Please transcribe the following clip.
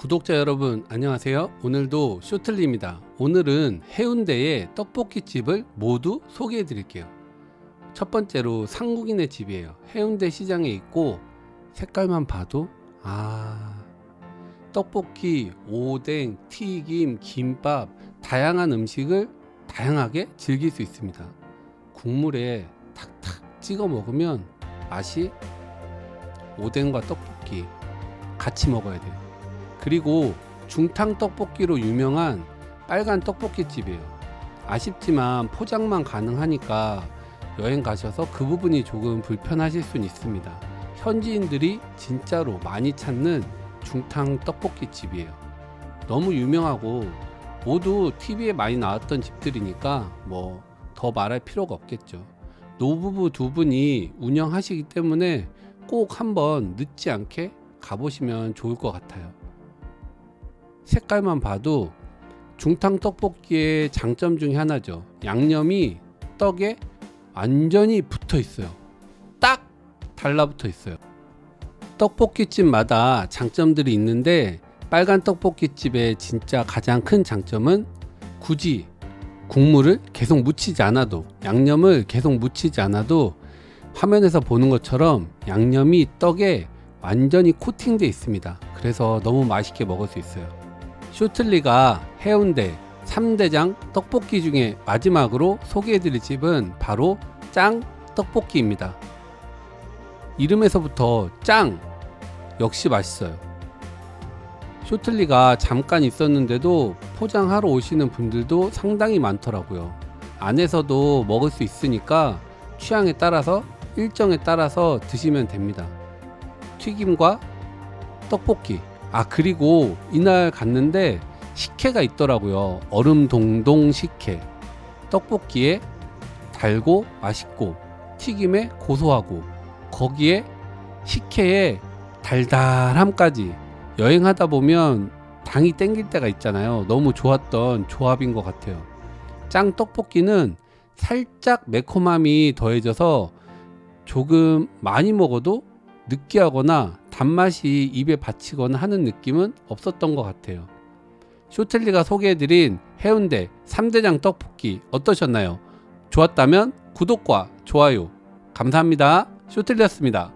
구독자 여러분 안녕하세요. 오늘도 쇼틀리입니다. 오늘은 해운대의 떡볶이 집을 모두 소개해 드릴게요. 첫 번째로 상국인의 집이에요. 해운대 시장에 있고 색깔만 봐도 아 떡볶이, 오뎅, 튀김, 김밥 다양한 음식을 다양하게 즐길 수 있습니다. 국물에 탁탁 찍어 먹으면 맛이 오뎅과 떡볶이 같이 먹어야 돼요. 그리고 중탕 떡볶이로 유명한 빨간 떡볶이 집이에요. 아쉽지만 포장만 가능하니까 여행 가셔서 그 부분이 조금 불편하실 수는 있습니다. 현지인들이 진짜로 많이 찾는 중탕 떡볶이 집이에요. 너무 유명하고 모두 TV에 많이 나왔던 집들이니까 뭐 더 말할 필요가 없겠죠. 노부부 두 분이 운영하시기 때문에 꼭 한번 늦지 않게 가보시면 좋을 것 같아요. 색깔만 봐도 중탕 떡볶이의 장점 중에 하나죠. 양념이 떡에 완전히 붙어 있어요. 딱 달라붙어 있어요. 떡볶이집마다 장점들이 있는데 빨간 떡볶이집의 진짜 가장 큰 장점은 굳이 국물을 계속 묻히지 않아도 양념을 계속 묻히지 않아도 화면에서 보는 것처럼 양념이 떡에 완전히 코팅돼 있습니다. 그래서 너무 맛있게 먹을 수 있어요. 쇼틀리가 해운대 3대장 떡볶이 중에 마지막으로 소개해드릴 집은 바로 짱 떡볶이입니다. 이름에서부터 짱 역시 맛있어요. 쇼틀리가 잠깐 있었는데도 포장하러 오시는 분들도 상당히 많더라고요. 안에서도 먹을 수 있으니까 취향에 따라서 일정에 따라서 드시면 됩니다. 튀김과 떡볶이. 아, 그리고 이날 갔는데 식혜가 있더라고요. 얼음 동동 식혜. 떡볶이에 달고 맛있고 튀김에 고소하고 거기에 식혜에 달달함까지 여행하다 보면 당이 땡길 때가 있잖아요. 너무 좋았던 조합인 것 같아요. 짱 떡볶이는 살짝 매콤함이 더해져서 조금 많이 먹어도 느끼하거나 단맛이 입에 받치거나 하는 느낌은 없었던 것 같아요. 쇼텔리가 소개해드린 해운대 3대장 떡볶이 어떠셨나요? 좋았다면 구독과 좋아요 감사합니다. 쇼텔리였습니다.